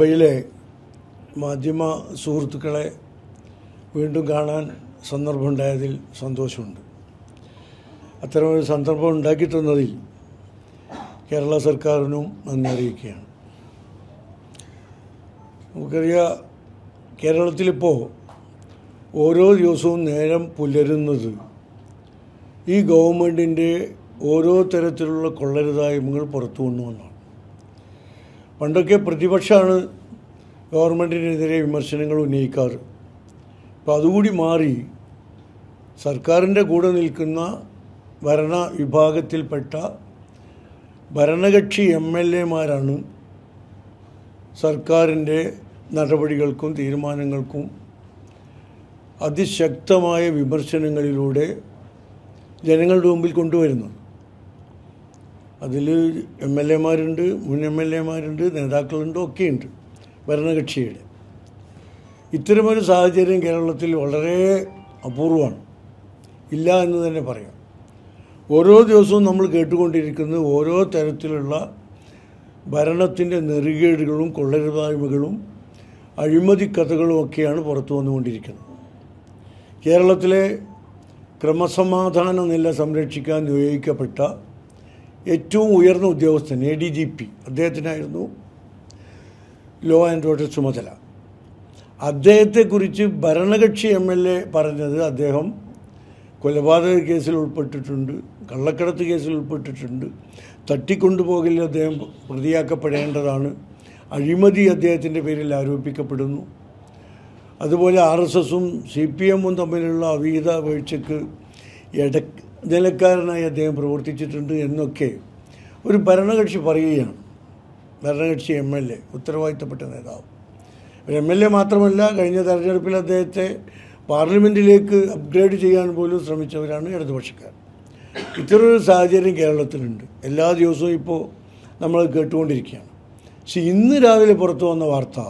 മുംബൈയിലെ മാധ്യമ സുഹൃത്തുക്കളെ വീണ്ടും കാണാൻ സന്ദർഭമുണ്ടായതിൽ സന്തോഷമുണ്ട്. അത്തരമൊരു സന്ദർഭം ഉണ്ടാക്കി കേരള സർക്കാരിനും നന്ദി അറിയിക്കുകയാണ്. നമുക്കറിയാം കേരളത്തിലിപ്പോൾ ഓരോ ദിവസവും നേരം പുലരുന്നത് ഈ ഗവൺമെന്റിന്റെ ഓരോ തരത്തിലുള്ള കൊള്ളരുതായ്മകൾ പുറത്തു കൊണ്ടുവന്നാണ് പണ്ടൊക്കെ പ്രതിപക്ഷമാണ് ഗവൺമെന്റിനെതിരെ വിമർശനങ്ങൾ ഉന്നയിക്കാറ്. അപ്പോൾ അതുകൂടി മാറി സർക്കാരിന്റെ കൂടെ നിൽക്കുന്ന ഭരണ വിഭാഗത്തിൽപ്പെട്ട ഭരണകക്ഷി എം എൽ എമാരാണ് സർക്കാരിന്റെ നടപടികൾക്കും തീരുമാനങ്ങൾക്കും അതിശക്തമായ വിമർശനങ്ങളിലൂടെ ജനങ്ങളുടെ മുമ്പിൽ കൊണ്ടുവരുന്നത്. അതിൽ എം എൽ എമാരുണ്ട് മുൻ എം എൽ എമാരുണ്ട് നേതാക്കളുണ്ട് ഒക്കെയുണ്ട് ഭരണകക്ഷിയുടെ. ഇത്തരമൊരു സാഹചര്യം കേരളത്തിൽ വളരെ അപൂർവമാണ്. ഇല്ല എന്ന് തന്നെ പറയാം. ഓരോ ദിവസവും നമ്മൾ കേട്ടുകൊണ്ടിരിക്കുന്നത് ഓരോ തരത്തിലുള്ള ഭരണത്തിന്റെ നെറുകേടുകളും കൊള്ളരുതായ്മകളും അഴിമതി കഥകളും ഒക്കെയാണ് പുറത്തു വന്നുകൊണ്ടിരിക്കുന്നത്. കേരളത്തിലെ ക്രമസമാധാന നില സംരക്ഷിക്കാൻ നിയോഗിക്കപ്പെട്ട ഏറ്റവും ഉയർന്ന ഉദ്യോഗസ്ഥൻ എ ഡി ജി പി അദ്ദേഹത്തിനായിരുന്നു ലോ ആൻഡ് ഓർഡർ ചുമതല. അദ്ദേഹത്തെക്കുറിച്ച് ഭരണകക്ഷി എം എൽ എ പറഞ്ഞത് അദ്ദേഹം കൊലപാതക കേസിൽ ഉൾപ്പെട്ടിട്ടുണ്ട് കള്ളക്കടത്ത് കേസിൽ ഉൾപ്പെട്ടിട്ടുണ്ട്. തട്ടിക്കൊണ്ടുപോകലിൽ അദ്ദേഹം പ്രതിയാക്കപ്പെടേണ്ടതാണ്. അഴിമതി അദ്ദേഹത്തിന്റെ പേരിൽ ആരോപിക്കപ്പെടുന്നു. അതുപോലെ ആർ എസ് എസും സി പി എമ്മും തമ്മിലുള്ള അവീത വീഴ്ചക്ക് ഇട നിലക്കാരനായി അദ്ദേഹം പ്രവർത്തിച്ചിട്ടുണ്ട് എന്നൊക്കെ ഒരു ഭരണകക്ഷി പറയുകയാണ്. ഭരണകക്ഷി എം എൽ എ ഉത്തരവാദിത്തപ്പെട്ട നേതാവ്. ഒരു എം എൽ എ മാത്രമല്ല കഴിഞ്ഞ തെരഞ്ഞെടുപ്പിൽ അദ്ദേഹത്തെ പാർലമെന്റിലേക്ക് അപ്ഗ്രേഡ് ചെയ്യാൻ പോലും ശ്രമിച്ചവരാണ് ഇടതുപക്ഷക്കാർ. ഇത്തരമൊരു സാഹചര്യം കേരളത്തിലുണ്ട്. എല്ലാ ദിവസവും ഇപ്പോൾ നമ്മൾ കേട്ടുകൊണ്ടിരിക്കുകയാണ്. പക്ഷെ ഇന്ന് രാവിലെ പുറത്തു വന്ന വാർത്ത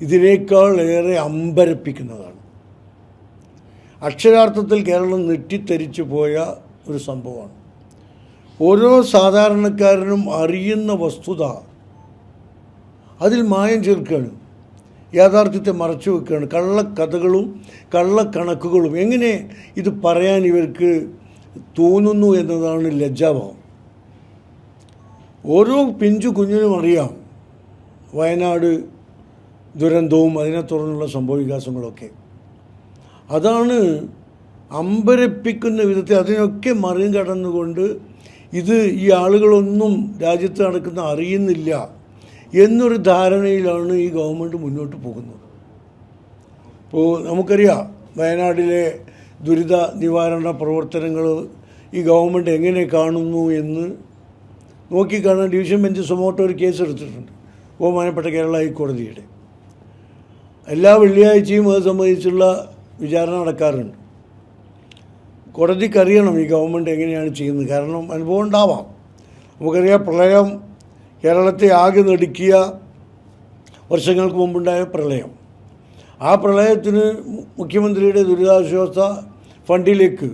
ഇതിനേക്കാൾ ഏറെ അമ്പരപ്പിക്കുന്നതാണ്. അക്ഷരാർത്ഥത്തിൽ കേരളം നെറ്റിത്തെരിച്ചു പോയ ഒരു സംഭവമാണ്. ഓരോ സാധാരണക്കാരനും അറിയുന്ന വസ്തുത അതിൽ മായം ചേർക്കുകയാണ്. യാഥാർത്ഥ്യത്തെ മറച്ചു വെക്കുകയാണ്. കള്ളക്കഥകളും കള്ളക്കണക്കുകളും എങ്ങനെ ഇത് പറയാൻ ഇവർക്ക് തോന്നുന്നു എന്നതാണ് ലജ്ജാഭാവം. ഓരോ പിഞ്ചു കുഞ്ഞിനും അറിയാം വയനാട് ദുരന്തവും അതിനെ തുടർന്നുള്ള സംഭവവികാസങ്ങളൊക്കെ. അതാണ് അമ്പരപ്പിക്കുന്ന വിധത്തിൽ അതിനൊക്കെ മറികടന്നുകൊണ്ട് ഇത് ഈ ആളുകളൊന്നും രാജ്യത്ത് നടക്കുന്ന അറിയുന്നില്ല എന്നൊരു ധാരണയിലാണ് ഈ ഗവൺമെന്റ് മുന്നോട്ട് പോകുന്നത്. ഇപ്പോൾ നമുക്കറിയാം വയനാട്ടിലെ ദുരിത നിവാരണ പ്രവർത്തനങ്ങൾ ഈ ഗവൺമെന്റ് എങ്ങനെ കാണുന്നു എന്ന് നോക്കിക്കാണാൻ ഡിവിഷൻ ബെഞ്ച് സുമോട്ടോ ഒരു കേസ് എടുത്തിട്ടുണ്ട്. ബഹുമാനപ്പെട്ട കേരള ഹൈക്കോടതിയുടെ. എല്ലാ വെള്ളിയാഴ്ചയും അത് സംബന്ധിച്ചുള്ള വിചാരണ നടക്കാറുണ്ട്. കോടതിക്കറിയണം ഈ ഗവൺമെന്റ് എങ്ങനെയാണ് ചെയ്യുന്നത്. കാരണം അനുഭവം ഉണ്ടാവാം. നമുക്കറിയാം പ്രളയം കേരളത്തെ ആകെ നടുക്കിയ വർഷങ്ങൾക്ക് മുമ്പുണ്ടായ പ്രളയം. ആ പ്രളയത്തിന് മുഖ്യമന്ത്രിയുടെ ദുരിതാശ്വാസ ഫണ്ടിലേക്ക്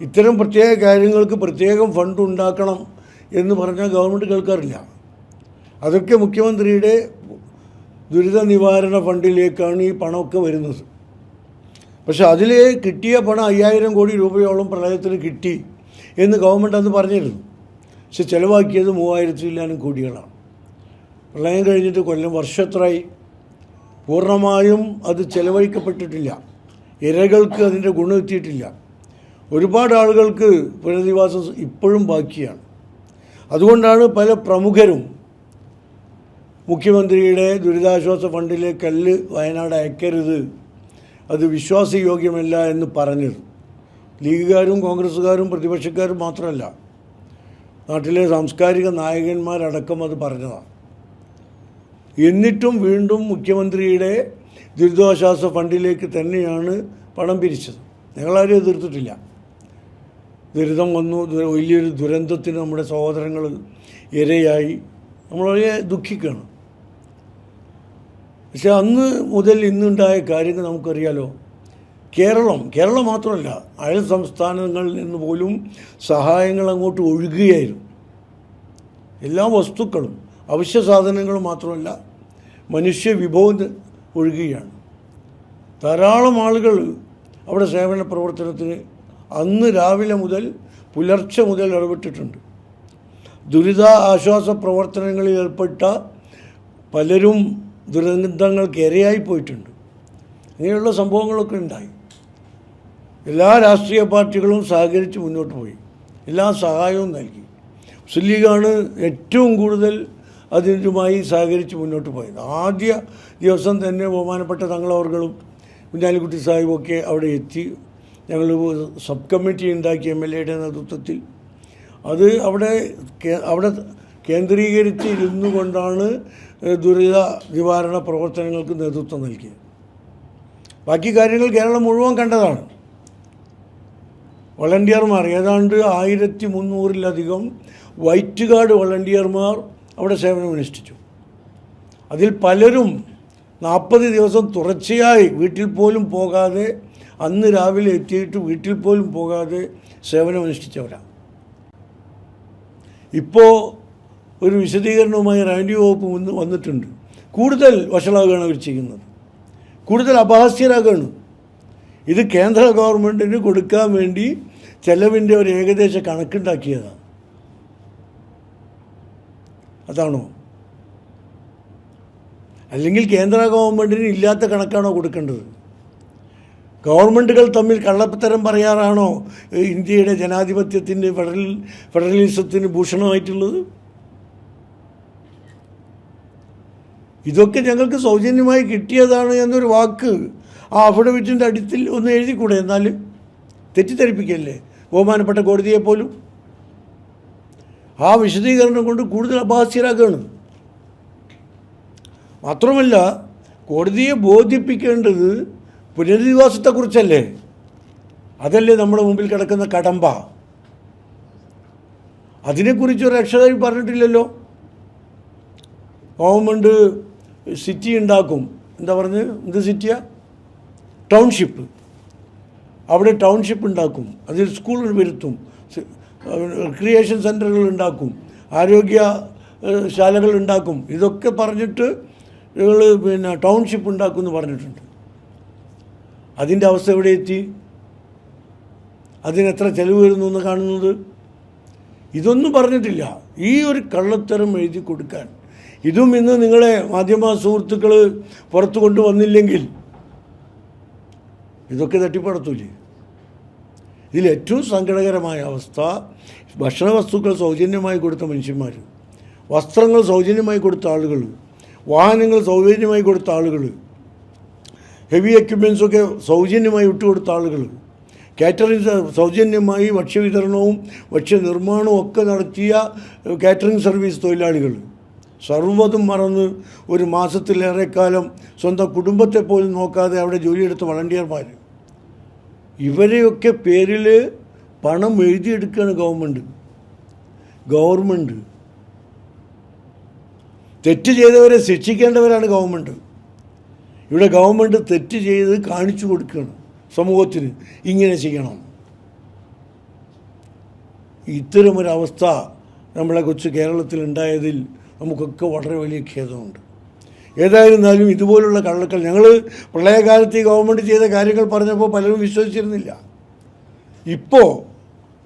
ഇത്തരം പ്രത്യേക കാര്യങ്ങൾക്ക് പ്രത്യേകം ഫണ്ട് ഉണ്ടാക്കണം എന്ന് പറഞ്ഞാൽ ഗവൺമെന്റ് കേൾക്കാറില്ല. അതൊക്കെ മുഖ്യമന്ത്രിയുടെ ദുരിത നിവാരണ ഫണ്ടിലേക്കാണ് ഈ പണമൊക്കെ വരുന്നത്. പക്ഷെ അതിൽ കിട്ടിയ പണം അയ്യായിരം കോടി രൂപയോളം പ്രളയത്തിന് കിട്ടി എന്ന് ഗവൺമെന്റ് അന്ന് പറഞ്ഞിരുന്നു. പക്ഷെ ചിലവാക്കിയത് മൂവായിരത്തി ഇല്ലാനും കോടികളാണ്. പ്രളയം കഴിഞ്ഞിട്ട് കൊല്ലം വർഷത്രയായി പൂർണമായും അത് ചെലവഴിക്കപ്പെട്ടിട്ടില്ല. ഇരകൾക്ക് അതിന്റെ ഗുണമെത്തിയിട്ടില്ല ഒരുപാട് ആളുകൾക്ക് പുനരധിവാസം ഇപ്പോഴും ബാക്കിയാണ്. അതുകൊണ്ടാണ് പല പ്രമുഖരും മുഖ്യമന്ത്രിയുടെ ദുരിതാശ്വാസ ഫണ്ടിലെ കല്ല് വയനാട് അയക്കരുത് അത് വിശ്വാസയോഗ്യമല്ല എന്ന് പറഞ്ഞത് ലീഗുകാരും കോൺഗ്രസ്സുകാരും പ്രതിപക്ഷക്കാരും മാത്രമല്ല നാട്ടിലെ സാംസ്കാരിക നായകന്മാരടക്കം അത് പറഞ്ഞതാണ് എന്നിട്ടും വീണ്ടും മുഖ്യമന്ത്രിയുടെ ദുരിതാശ്വാസ ഫണ്ടിലേക്ക് തന്നെയാണ് പണം പിരിച്ചത്. ഞങ്ങളാരും എതിർത്തിട്ടില്ല ദുരിതം വന്നു വലിയൊരു ദുരന്തത്തിന് നമ്മുടെ സഹോദരങ്ങൾ ഇരയായി. നമ്മളെ വളരെ ദുഃഖിക്കുകയാണ്. പക്ഷെ അന്ന് മുതൽ ഇന്നുണ്ടായ കാര്യങ്ങൾ നമുക്കറിയാലോ. കേരളം കേരളം മാത്രമല്ല അയൽ സംസ്ഥാനങ്ങളിൽ നിന്ന് പോലും സഹായങ്ങൾ അങ്ങോട്ട് ഒഴുകുകയായിരുന്നു. എല്ലാ വസ്തുക്കളും അവശ്യ സാധനങ്ങളും മാത്രമല്ല മനുഷ്യ വിഭവം ഒഴുകുകയാണ്. ധാരാളം ആളുകൾ അവിടെ സേവന പ്രവർത്തനത്തിന് അന്ന് രാവിലെ മുതൽ പുലർച്ചെ മുതൽ ഇടപെട്ടിട്ടുണ്ട്. ദുരിതാശ്വാസ പ്രവർത്തനങ്ങളിൽ ഏർപ്പെട്ട പലരും ദുരന്തങ്ങൾക്ക് ഇരയായി പോയിട്ടുണ്ട്. ഇങ്ങനെയുള്ള സംഭവങ്ങളൊക്കെ ഉണ്ടായി. എല്ലാ രാഷ്ട്രീയ പാർട്ടികളും സഹകരിച്ച് മുന്നോട്ട് പോയി. എല്ലാ സഹായവും നൽകി. മുസ്ലിം ലീഗാണ് ഏറ്റവും കൂടുതൽ അതിനുമായി സഹകരിച്ച് മുന്നോട്ട് പോയത്. ആദ്യ ദിവസം തന്നെ ബഹുമാനപ്പെട്ട തങ്ങളവർകളും കുഞ്ഞാലിക്കുട്ടി സാഹിബൊക്കെ അവിടെ എത്തി. ഞങ്ങൾ സബ് കമ്മിറ്റി ഉണ്ടാക്കി എം എൽ എയുടെ നേതൃത്വത്തിൽ. അത് അവിടെ അവിടെ കേന്ദ്രീകരിച്ച് ഇരുന്നു കൊണ്ടാണ് ദുരിത നിവാരണ പ്രവർത്തനങ്ങൾക്ക് നേതൃത്വം നൽകി. ബാക്കി കാര്യങ്ങൾ കേരളം മുഴുവൻ കണ്ടതാണ്. വളണ്ടിയർമാർ ഏതാണ്ട് ആയിരത്തി മുന്നൂറിലധികം വൈറ്റ് ഗാർഡ് വളണ്ടിയർമാർ അവിടെ സേവനമനുഷ്ഠിച്ചു. അതിൽ പലരും നാൽപ്പത് ദിവസം തുടർച്ചയായി വീട്ടിൽ പോലും പോകാതെ അന്ന് രാവിലെ എത്തിയിട്ട് വീട്ടിൽ പോലും പോകാതെ സേവനമനുഷ്ഠിച്ചവരാണ്. ഇപ്പോൾ ഒരു വിശദീകരണവുമായി റവന്യൂ വകുപ്പ് മുന്ന് വന്നിട്ടുണ്ട്. കൂടുതൽ വഷളാകുകയാണ് അവർ ചെയ്യുന്നത്. കൂടുതൽ അപഹാസ്യരാകുകയാണ്. ഇത് കേന്ദ്ര ഗവൺമെന്റിന് കൊടുക്കാൻ വേണ്ടി ചെലവിന്റെ ഒരു ഏകദേശ കണക്കുണ്ടാക്കിയതാണ്. അതാണോ? അല്ലെങ്കിൽ കേന്ദ്ര ഗവൺമെന്റിന് ഇല്ലാത്ത കണക്കാണോ കൊടുക്കേണ്ടത്? ഗവൺമെന്റുകൾ തമ്മിൽ കള്ളപ്പത്തരം പറയാറാണോ ഇന്ത്യയുടെ ജനാധിപത്യത്തിന്റെ ഫെഡറൽ ഫെഡറലിസത്തിന് ഭൂഷണമായിട്ടുള്ളത്? ഇതൊക്കെ ഞങ്ങൾക്ക് സൗജന്യമായി കിട്ടിയതാണ് എന്നൊരു വാക്ക് ആ അഫിഡവിറ്റിന്റെ അടിത്തിൽ ഒന്ന് എഴുതിക്കൂടെ? എന്നാൽ തെറ്റിദ്ധരിപ്പിക്കല്ലേ? ബഹുമാനപ്പെട്ട കോടതിയെ പോലും? ആ വിശദീകരണം കൊണ്ട് കൂടുതൽ അപാസ്യരാക്കുകയാണ് മാത്രമല്ല കോടതിയെ ബോധിപ്പിക്കേണ്ടത് പുനരധിവാസത്തെക്കുറിച്ചല്ലേ? അതല്ലേ നമ്മുടെ മുമ്പിൽ കിടക്കുന്ന കടമ്പ. അതിനെക്കുറിച്ച് ഒരു അക്ഷരം പറഞ്ഞിട്ടില്ലല്ലോ. ഗവൺമെന്റ് സിറ്റി ഉണ്ടാക്കും എന്താ പറഞ്ഞ്? എന്ത് സിറ്റിയാ ടൗൺഷിപ്പ് അവിടെ ടൗൺഷിപ്പ് ഉണ്ടാക്കും അതിൽ സ്കൂളുകൾ വരുത്തും. റിക്രിയേഷൻ സെന്ററുകൾ ഉണ്ടാക്കും ആരോഗ്യ ശാലകൾ ഉണ്ടാക്കും ഇതൊക്കെ പറഞ്ഞിട്ട് നിങ്ങൾ പിന്നെ ടൗൺഷിപ്പ് ഉണ്ടാക്കും എന്ന് പറഞ്ഞിട്ടുണ്ട്. അതിന്റെ അവസ്ഥ എവിടെ എത്തി? അതിനെത്ര ചെലവ് വരുന്നു എന്ന് കാണുന്നത്? ഇതൊന്നും പറഞ്ഞിട്ടില്ല. ഈ ഒരു കള്ളത്തരം എഴുതി കൊടുക്കാൻ ഇതും ഇന്ന് നിങ്ങളെ മാധ്യമ സുഹൃത്തുക്കൾ പുറത്തു കൊണ്ടുവന്നില്ലെങ്കിൽ ഇതൊക്കെ തട്ടിപ്പടത്തൂലേ? ഇതിൽ ഏറ്റവും സങ്കടകരമായ അവസ്ഥ ഭക്ഷണ വസ്തുക്കൾ സൗജന്യമായി കൊടുത്ത മനുഷ്യന്മാർ വസ്ത്രങ്ങൾ സൗജന്യമായി കൊടുത്ത ആളുകൾ വാഹനങ്ങൾ സൗജന്യമായി കൊടുത്ത ആളുകൾ ഹെവി എക്യുപ്മെൻസൊക്കെ സൗജന്യമായി വിട്ടുകൊടുത്ത ആളുകൾ കാറ്ററിംഗ് സൗജന്യമായി ഭക്ഷ്യവിതരണവും ഭക്ഷ്യനിർമ്മാണവും ഒക്കെ നടത്തിയ കാറ്ററിംഗ് സർവീസ് തൊഴിലാളികൾ സർവതും മറന്ന് ഒരു മാസത്തിലേറെക്കാലം സ്വന്തം കുടുംബത്തെ പോലും നോക്കാതെ അവിടെ ജോലിയെടുത്ത വളണ്ടിയർമാർ. ഇവരെയൊക്കെ പേരിൽ പണം എഴുതിയെടുക്കുകയാണ് ഗവൺമെന്റ്. ഗവൺമെന്റ്. തെറ്റ് ചെയ്തവരെ ശിക്ഷിക്കേണ്ടവരാണ് ഗവൺമെന്റ്. ഇവിടെ ഗവൺമെന്റ് തെറ്റ് ചെയ്ത് കാണിച്ചു കൊടുക്കുകയാണ് സമൂഹത്തിന് ഇങ്ങനെ ചെയ്യണം. ഇത്തരമൊരവസ്ഥ നമ്മളെ കൊച്ചു കേരളത്തിൽ ഉണ്ടായതിൽ നമുക്കൊക്കെ വളരെ വലിയ ഖേദമുണ്ട്. ഏതായിരുന്നാലും ഇതുപോലുള്ള കള്ളക്കൾ ഞങ്ങൾ പ്രളയകാലത്ത് ഈ ഗവൺമെന്റ് ചെയ്ത കാര്യങ്ങൾ പറഞ്ഞപ്പോൾ പലരും വിശ്വസിച്ചിരുന്നില്ല. ഇപ്പോൾ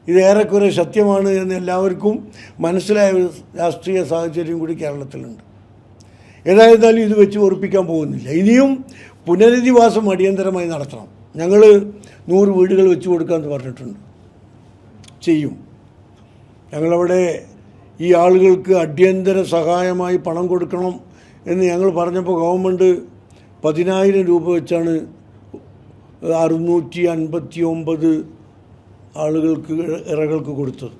ഇത് ഏറെക്കുറെ സത്യമാണ് എന്ന് എല്ലാവർക്കും മനസ്സിലായ ഒരു രാഷ്ട്രീയ സാഹചര്യം കൂടി കേരളത്തിലുണ്ട്. ഏതായിരുന്നാലും ഇത് വെച്ച് ഉറപ്പിക്കാൻ പോകുന്നില്ല. ഇനിയും പുനരധിവാസം അടിയന്തരമായി നടത്തണം. ഞങ്ങൾ നൂറ് വീടുകൾ വെച്ച് കൊടുക്കാമെന്ന് പറഞ്ഞിട്ടുണ്ട്. ചെയ്യും. ഞങ്ങളവിടെ ഈ ആളുകൾക്ക് അടിയന്തര സഹായമായി പണം കൊടുക്കണം എന്ന് ഞങ്ങൾ പറഞ്ഞപ്പോൾ ഗവൺമെന്റ് പതിനായിരം രൂപ വെച്ചാണ് അറുന്നൂറ്റി അൻപത്തി ഒമ്പത് ആളുകൾക്ക് ഇറകൾക്ക് കൊടുത്തത്.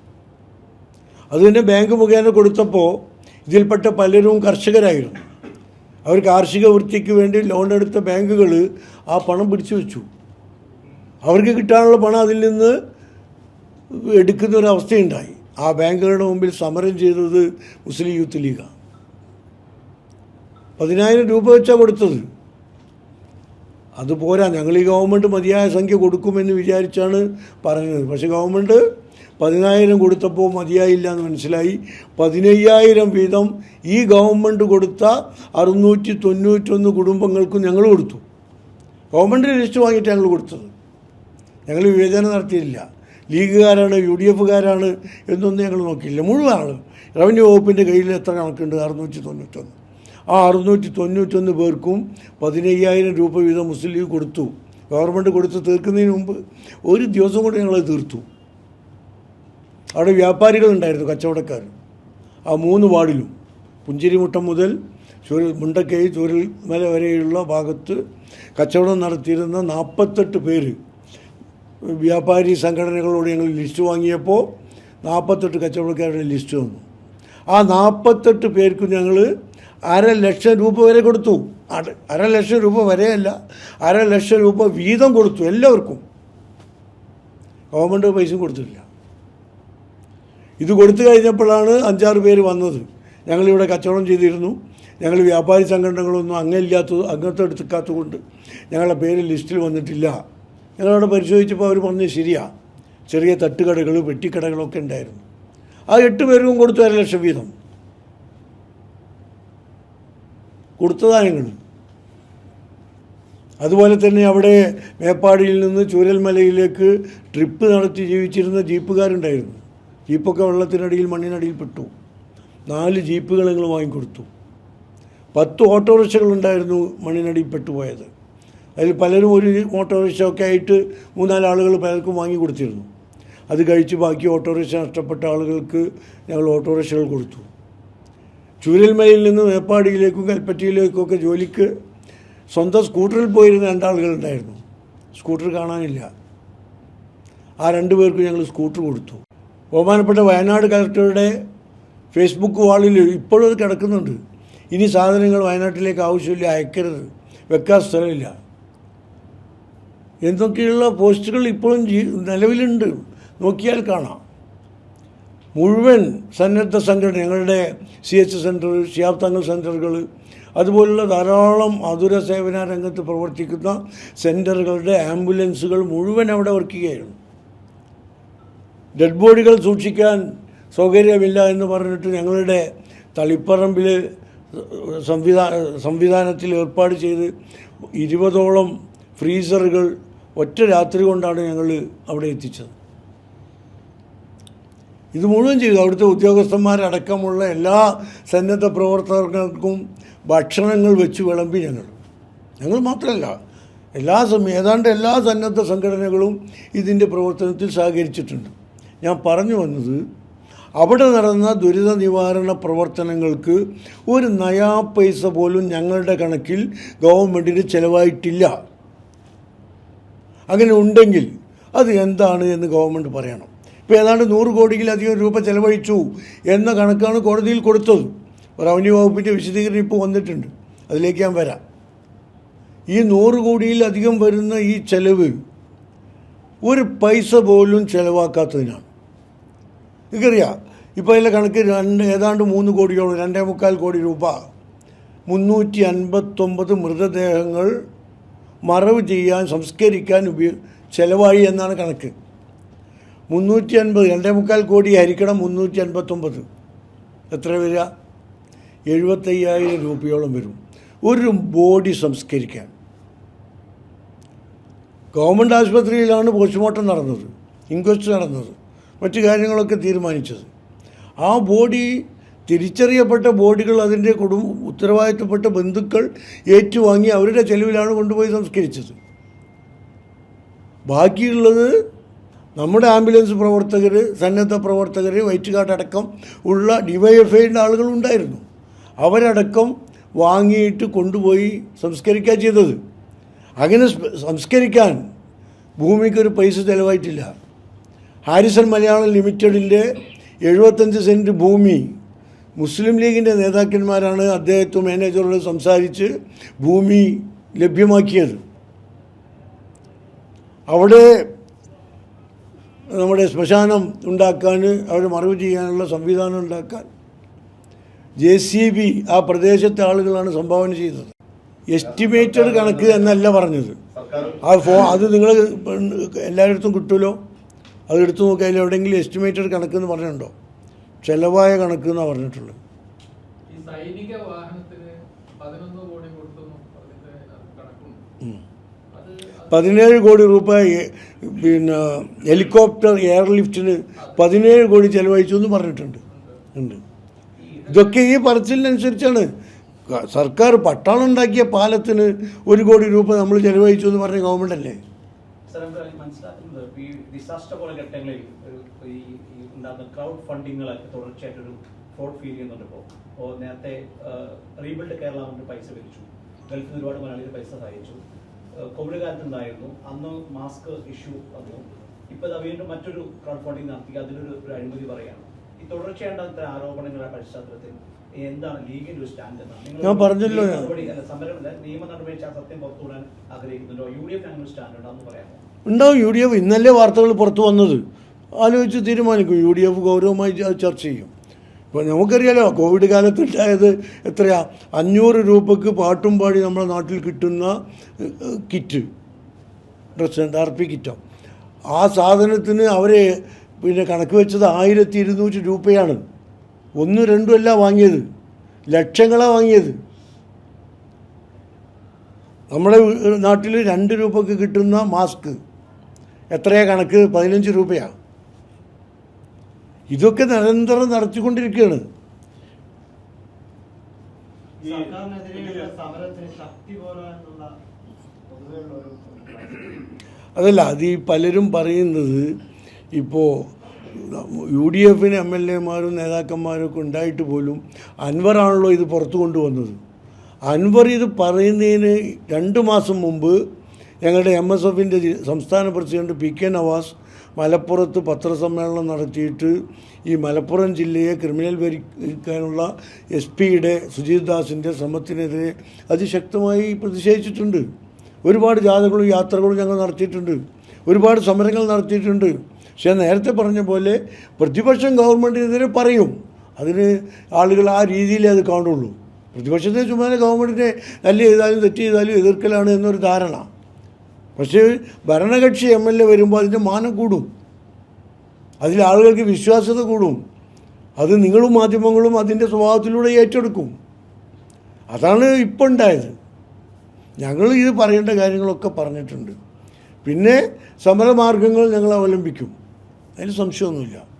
അതുതന്നെ ബാങ്ക് മുഖേന കൊടുത്തപ്പോൾ ഇതിൽപ്പെട്ട പലരും കർഷകരായിരുന്നു. അവർ കാർഷിക വൃത്തിക്ക് വേണ്ടി ലോൺ എടുത്ത ബാങ്കുകൾ ആ പണം പിടിച്ചു വെച്ചു. അവർക്ക് കിട്ടാനുള്ള പണം അതിൽ നിന്ന് എടുക്കുന്ന ഒരു അവസ്ഥയുണ്ടായി ആ ബാങ്കുകളുടെ മുമ്പിൽ സമരം ചെയ്തത് മുസ്ലിം യൂത്ത് ലീഗാണ് പതിനായിരം രൂപ വെച്ചാണ് കൊടുത്തത്. അതുപോരാ ഞങ്ങൾ ഈ ഗവൺമെന്റ് മതിയായ സംഖ്യ കൊടുക്കുമെന്ന് വിചാരിച്ചാണ് പറഞ്ഞത്. പക്ഷേ ഗവൺമെന്റ് പതിനായിരം കൊടുത്തപ്പോൾ മതിയായില്ല എന്ന് മനസ്സിലായി. പതിനയ്യായിരം വീതം ഈ ഗവൺമെന്റ് കൊടുത്ത അറുന്നൂറ്റി തൊണ്ണൂറ്റൊന്ന് കുടുംബങ്ങൾക്കും ഞങ്ങൾ കൊടുത്തു. ഗവൺമെന്റ് ലിസ്റ്റ് വാങ്ങിയിട്ട് ഞങ്ങൾ കൊടുത്തത്. ഞങ്ങൾ വിവേചനം നടത്തിയില്ല. ലീഗുകാരാണ് യു ഡി എഫുകാരാണ് എന്നൊന്നും ഞങ്ങൾ നോക്കിയില്ല. മുഴുവനാണ്. റവന്യൂ വകുപ്പിന്റെ കയ്യിൽ എത്ര കണക്കുണ്ട്? അറുന്നൂറ്റി തൊണ്ണൂറ്റൊന്ന് ആ അറുന്നൂറ്റി തൊണ്ണൂറ്റൊന്ന് പേർക്കും പതിനയ്യായിരം രൂപ വീതം മുസ്ലിം ലീഗ് കൊടുത്തു. ഗവൺമെന്റ് കൊടുത്ത് തീർക്കുന്നതിന് മുമ്പ് ഒരു ദിവസം കൊണ്ട് ഞങ്ങളത് തീർത്തു. അവിടെ വ്യാപാരികളുണ്ടായിരുന്നു കച്ചവടക്കാർ ആ മൂന്ന് വാർഡിലും. പുഞ്ചിരിമുട്ടം മുതൽ ചുരൽ മുണ്ടക്കൈ ചുരൽമല വരെയുള്ള ഭാഗത്ത് കച്ചവടം നടത്തിയിരുന്ന നാൽപ്പത്തെട്ട് പേര് വ്യാപാരി സംഘടനകളോട് ഞങ്ങൾ ലിസ്റ്റ് വാങ്ങിയപ്പോൾ നാൽപ്പത്തെട്ട് കച്ചവടക്കാരുടെ ലിസ്റ്റ് വന്നു. ആ നാൽപ്പത്തെട്ട് പേർക്ക് ഞങ്ങൾ അര ലക്ഷം രൂപ വരെ കൊടുത്തു. അര- ലക്ഷം രൂപ വരെയല്ല അര ലക്ഷം രൂപ വീതം കൊടുത്തു എല്ലാവർക്കും. ഗവൺമെന്റ് പൈസ കൊടുത്തില്ല ഇത് കൊടുത്തു കഴിഞ്ഞപ്പോഴാണ് അഞ്ചാറ് പേര് വന്നത്. ഞങ്ങളിവിടെ കച്ചവടം ചെയ്തിരുന്നു. ഞങ്ങൾ വ്യാപാരി സംഘടനകളൊന്നും അങ്ങനെ ഇല്ലാത്തത് എടുക്കാത്തത് കൊണ്ട് ഞങ്ങളുടെ പേര് ലിസ്റ്റിൽ വന്നിട്ടില്ല. ഞങ്ങളവിടെ പരിശോധിച്ചപ്പോൾ അവർ പറഞ്ഞ് ശരിയാ. ചെറിയ തട്ടുകടകൾ വെട്ടിക്കടകളൊക്കെ ഉണ്ടായിരുന്നു. ആ എട്ട് പേർക്കും കൊടുത്തു അര ലക്ഷം വീതം. കൊടുത്തതാ ഞങ്ങൾ അതുപോലെ തന്നെ അവിടെ മേപ്പാടിയിൽ നിന്ന് ചൂരൽമലയിലേക്ക് ട്രിപ്പ് നടത്തി ജീവിച്ചിരുന്ന ജീപ്പുകാരുണ്ടായിരുന്നു. ജീപ്പൊക്കെ വെള്ളത്തിനടിയിൽ മണ്ണിനടിയിൽ പെട്ടു. നാല് ജീപ്പുകൾ ഞങ്ങൾ വാങ്ങിക്കൊടുത്തു. പത്ത് ഓട്ടോറിക്ഷകളുണ്ടായിരുന്നു മണ്ണിനടിയിൽ പെട്ടുപോയത്. അതിൽ പലരും ഒരു ഓട്ടോറിക്ഷ ഒക്കെ ആയിട്ട് മൂന്നാൽ ആളുകൾ പലർക്കും വാങ്ങി കൊടുത്തിരുന്നു. അത് കഴിച്ച് ബാക്കി ഓട്ടോറിക്ഷ നഷ്ടപ്പെട്ട ആളുകൾക്ക് ഞങ്ങൾ ഓട്ടോറിക്ഷകൾ കൊടുത്തു. ചൂരൽമലയിൽ നിന്ന് മേപ്പാടിയിലേക്കും കൽപ്പറ്റയിലേക്കും ഒക്കെ ജോലിക്ക് സ്വന്തം സ്കൂട്ടറിൽ പോയിരുന്ന രണ്ടാളുകളുണ്ടായിരുന്നു സ്കൂട്ടർ കാണാനില്ല. ആ രണ്ടു പേർക്ക് ഞങ്ങൾ സ്കൂട്ടർ കൊടുത്തു. ബഹുമാനപ്പെട്ട വയനാട് കളക്ടറുടെ ഫേസ്ബുക്ക് വാളിൽ ഇപ്പോഴും അത് കിടക്കുന്നുണ്ട്. ഇനി സാധനങ്ങൾ വയനാട്ടിലേക്ക് ആവശ്യമില്ല അയക്കരുത്. വെക്കാൻ സ്ഥലമില്ല. എന്തൊക്കെയുള്ള പോസ്റ്റുകൾ ഇപ്പോഴും നിലവിലുണ്ട്. നോക്കിയാൽ കാണാം. മുഴുവൻ സന്നദ്ധ സംഘടന ഞങ്ങളുടെ സി എച്ച് സെന്റർ ഷിയാബ് തങ്ങൾ സെന്ററുകൾ അതുപോലുള്ള ധാരാളം അതുര സേവന രംഗത്ത് പ്രവർത്തിക്കുന്ന സെന്ററുകളുടെ ആംബുലൻസുകൾ മുഴുവൻ അവിടെ വർക്ക് ചെയ്യുകയാണ്. ഡെഡ് ബോഡികൾ സൂക്ഷിക്കാൻ സൗകര്യമില്ല എന്ന് പറഞ്ഞിട്ട് ഞങ്ങളുടെ തളിപ്പറമ്പിൽ സംവിധാന സംവിധാനത്തിൽ ഏർപ്പാട് ചെയ്ത് ഇരുപതോളം ഫ്രീസറുകൾ ഒറ്റ രാത്രി കൊണ്ടാണ് ഞങ്ങൾ അവിടെ എത്തിച്ചത്. ഇത് മുഴുവൻ ചെയ്തു. അവിടുത്തെ ഉദ്യോഗസ്ഥന്മാരടക്കമുള്ള എല്ലാ സന്നദ്ധ പ്രവർത്തകർക്കും ഭക്ഷണങ്ങൾ വെച്ച് വിളമ്പി ഞങ്ങൾ. ഞങ്ങൾ മാത്രമല്ല എല്ലാ സമയം ഏതാണ്ട് എല്ലാ സന്നദ്ധ സംഘടനകളും ഇതിന്റെ പ്രവർത്തനത്തിൽ സഹകരിച്ചിട്ടുണ്ട്. ഞാൻ പറഞ്ഞു വന്നത് അവിടെ നടന്ന ദുരിത നിവാരണ പ്രവർത്തനങ്ങൾക്ക് ഒരു നയാ പൈസ പോലും ഞങ്ങളുടെ കണക്കിൽ ഗവൺമെന്റിന് ചിലവായിട്ടില്ല. അങ്ങനെ ഉണ്ടെങ്കിൽ അത് എന്താണ് എന്ന് ഗവൺമെന്റ് പറയണം. ഇപ്പോൾ ഏതാണ്ട് നൂറ് കോടിയിലധികം രൂപ ചെലവഴിച്ചു എന്ന കണക്കാണ് കോടതിയിൽ കൊടുത്തത്. റവന്യൂ വകുപ്പിന്റെ വിശദീകരണം ഇപ്പോൾ വന്നിട്ടുണ്ട്. അതിലേക്ക് ഞാൻ വരാം. ഈ നൂറ് കോടിയിലധികം വരുന്ന ഈ ചെലവ് ഒരു പൈസ പോലും ചെലവാക്കാത്തതിനാണ്. നിങ്ങൾക്കറിയാം ഇപ്പോൾ അതിലെ കണക്ക് രണ്ട് ഏതാണ്ട് മൂന്ന് കോടിയോളം രണ്ടേ മുക്കാൽ കോടി രൂപ. മുന്നൂറ്റി അൻപത്തൊമ്പത് മൃതദേഹങ്ങൾ മറവ് ചെയ്യാൻ സംസ്കരിക്കാൻ ഉപയോ ചിലവായി എന്നാണ് കണക്ക്. മുന്നൂറ്റി അൻപത് രണ്ടേ മുക്കാൽ കോടി ഹരിക്കണം മുന്നൂറ്റി അൻപത്തൊമ്പത് എത്ര വരിക? എഴുപത്തയ്യായിരം രൂപയോളം വരും. ഒരു ബോഡി സംസ്കരിക്കാൻ. ഗവൺമെന്റ് ആശുപത്രിയിലാണ് പോസ്റ്റ്മോർട്ടം നടന്നത് ഇൻക്വസ്റ്റ് നടന്നത് മറ്റു കാര്യങ്ങളൊക്കെ തീരുമാനിച്ചത്. ആ ബോഡി തിരിച്ചറിയപ്പെട്ട ബോഡികൾ അതിന്റെ കുടുംബ ഉത്തരവാദിത്വപ്പെട്ട ബന്ധുക്കൾ ഏറ്റുവാങ്ങി അവരുടെ ചെലവിലാണ് കൊണ്ടുപോയി സംസ്കരിച്ചത്. ബാക്കിയുള്ളത് നമ്മുടെ ആംബുലൻസ് പ്രവർത്തകർ സന്നദ്ധ പ്രവർത്തകർ വൈറ്റുകാട്ട് അടക്കം ഉള്ള ഡിവൈഎഫ്ഐയുടെ ആളുകളുണ്ടായിരുന്നു. അവരടക്കം വാങ്ങിയിട്ട് കൊണ്ടുപോയി സംസ്കരിക്കുക ചെയ്തത്. അങ്ങനെ സംസ്കരിക്കാൻ ഭൂമിക്കൊരു പൈസ ചിലവായിട്ടില്ല. ഹാരിസൺ മലയാളം ലിമിറ്റഡിന്റെ എഴുപത്തഞ്ച് സെന്റ് ഭൂമി മുസ്ലിം ലീഗിന്റെ നേതാക്കന്മാരാണ് അദ്ദേഹത്തെ മാനേജറോട് സംസാരിച്ച് ഭൂമി ലഭ്യമാക്കിയത്. അവിടെ നമ്മുടെ ശ്മശാനം ഉണ്ടാക്കാൻ അവർ മറവ് ചെയ്യാനുള്ള സംവിധാനം ഉണ്ടാക്കാൻ ജെ സി ബി ആ പ്രദേശത്തെ ആളുകളാണ് സംഭാവന ചെയ്തത്. എസ്റ്റിമേറ്റഡ് കണക്ക് എന്നല്ല പറഞ്ഞത്. ആ ഫോ അത് നിങ്ങൾ എല്ലായിടത്തും കിട്ടുമല്ലോ? അത് എടുത്തു നോക്കി എവിടെയെങ്കിലും എസ്റ്റിമേറ്റഡ് കണക്ക് എന്ന് പറഞ്ഞിട്ടുണ്ടോ? ചിലവായ കണക്ക് എന്നാണ് പറഞ്ഞിട്ടുള്ളത്. ഈ സൈനിക വാഹനത്തിന് പതിനൊന്ന് കോടി കൊടുത്തു പതിനേഴ് കോടി രൂപ പിന്നെ ഹെലികോപ്റ്റർ എയർലിഫ്റ്റിന് പതിനേഴ് കോടി ചെലവഴിച്ചു എന്ന് പറഞ്ഞിട്ടുണ്ട്. ഉണ്ട്. ഇതൊക്കെ ഈ പറച്ചിലിനനുസരിച്ചാണ്. സർക്കാർ പട്ടാളം ഉണ്ടാക്കിയ പാലത്തിന് ഒരു കോടി രൂപ നമ്മൾ ചെലവഴിച്ചു എന്ന് പറഞ്ഞ ഗവൺമെന്റ് അല്ലേ? ഡിസാസ്റ്റർ പോലെ ഘട്ടങ്ങളിൽ ഉണ്ടാകുന്ന ക്രൗഡ് ഫണ്ടിങ്ങുകളൊക്കെ തുടർച്ചയായിട്ടൊരു ഫ്രോഡ് ഫീൽ ചെയ്യുന്നുണ്ട് ഇപ്പോൾ ഇപ്പോൾ നേരത്തെ റീബിൽഡ് കേരള കൊണ്ട് പൈസ പിരിച്ചു. ഗൾഫിൽ നിന്ന് ഒരുപാട് മലയാളികൾ പൈസ സഹായിച്ചു. കോവിഡ് കാലത്ത് ഉണ്ടായിരുന്നു അന്ന് മാസ്ക് ഇഷ്യൂ വന്നു. ഇപ്പോൾ അത് വീണ്ടും മറ്റൊരു ക്രൗഡ് ഫണ്ടിങ് നടത്തി. അതിനൊരു ഒരു അഴിമതി പറയുകയാണ്. ഈ തുടർച്ചയായിട്ട് അത്ര ആരോപണങ്ങളുടെ പശ്ചാത്തലത്തിൽ എന്താണ് ലീഗിന്റെ ഒരു സ്റ്റാൻഡ് ഞാൻ പറഞ്ഞല്ലോ നിയമ ഞാൻ. നടപടി അല്ല സമരമല്ല നിയമ നടപടി ആ സത്യം പുറത്തുവിടാൻ ആഗ്രഹിക്കുന്നുണ്ടോ? യു ഡി എഫ് അങ്ങനെ സ്റ്റാൻഡ് ഉണ്ടെന്ന് പറയാമോ? ഉണ്ടാവും. യു ഡി എഫ് ഇന്നലെ വാർത്തകൾ പുറത്തു വന്നത്? ആലോചിച്ച് തീരുമാനിക്കും. യു ഡി എഫ് ഗൗരവമായി ചർച്ച ചെയ്യും. ഇപ്പോൾ നമുക്കറിയാലോ കോവിഡ് കാലത്തുണ്ടായത് എത്രയാ? അഞ്ഞൂറ് രൂപക്ക് പാട്ടും പാടി നമ്മുടെ നാട്ടിൽ കിട്ടുന്ന കിറ്റ്. ഡ്രസ് ആർ പി കിറ്റോ. ആ സാധനത്തിന് അവരെ പിന്നെ കണക്ക് വെച്ചത് ആയിരത്തി ഇരുന്നൂറ് രൂപയാണ്. ഒന്ന് രണ്ടും അല്ല വാങ്ങിയത്. ലക്ഷങ്ങളാണ് വാങ്ങിയത്. നമ്മുടെ നാട്ടിൽ രണ്ട് രൂപക്ക് കിട്ടുന്ന മാസ്ക്. എത്രയാ കണക്ക്? പതിനഞ്ച് രൂപയാ. ഇതൊക്കെ നിരന്തരം നടത്തിക്കൊണ്ടിരിക്കുകയാണ്. അതല്ല അത് ഈ പലരും പറയുന്നത് ഇപ്പോൾ യു ഡി എഫിന് എം എൽ എമാരും നേതാക്കന്മാരും ഒക്കെ ഉണ്ടായിട്ട് പോലും അൻവറാണല്ലോ ഇത് പുറത്തു കൊണ്ടുവന്നത്. അൻവർ ഇത് പറയുന്നതിന് രണ്ട് മാസം മുമ്പ് ഞങ്ങളുടെ എം എസ് എഫിന്റെ സംസ്ഥാന പ്രസിഡന്റ് പി കെ നവാസ് മലപ്പുറത്ത് പത്രസമ്മേളനം നടത്തിയിട്ട് ഈ മലപ്പുറം ജില്ലയെ ക്രിമിനൽ ഭരിക്കാനുള്ള എസ് പിയുടെ സുജീത്ദാസിന്റെ ശ്രമത്തിനെതിരെ അതിശക്തമായി പ്രതിഷേധിച്ചിട്ടുണ്ട്. ഒരുപാട് ജാഥകളും യാത്രകളും ഞങ്ങൾ നടത്തിയിട്ടുണ്ട്. ഒരുപാട് സമരങ്ങൾ നടത്തിയിട്ടുണ്ട്. പക്ഷേ നേരത്തെ പറഞ്ഞ പോലെ പ്രതിപക്ഷം ഗവൺമെന്റിനെതിരെ പറയും. അതിന് ആളുകൾ ആ രീതിയിലേ അത് കാണുള്ളൂ. പ്രതിപക്ഷത്തെ ചുമ്മാ ഗവൺമെന്റിനെ നല്ല ചെയ്താലും തെറ്റ് ചെയ്താലും എതിർക്കലാണ് എന്നൊരു ധാരണ. പക്ഷേ ഭരണകക്ഷി എം എൽ എ വരുമ്പോൾ അതിന്റെ മാനം കൂടും. അതിൽ ആളുകൾക്ക് വിശ്വാസ്യത കൂടും. അത് നിങ്ങളും മാധ്യമങ്ങളും അതിന്റെ സ്വഭാവത്തിലൂടെ ഏറ്റെടുക്കും. അതാണ് ഇപ്പോൾ ഉണ്ടായത്. ഞങ്ങൾ ഇത് പറയേണ്ട കാര്യങ്ങളൊക്കെ പറഞ്ഞിട്ടുണ്ട്. പിന്നെ സമരമാർഗങ്ങൾ ഞങ്ങൾ അവലംബിക്കും. അതിൽ സംശയമൊന്നുമില്ല.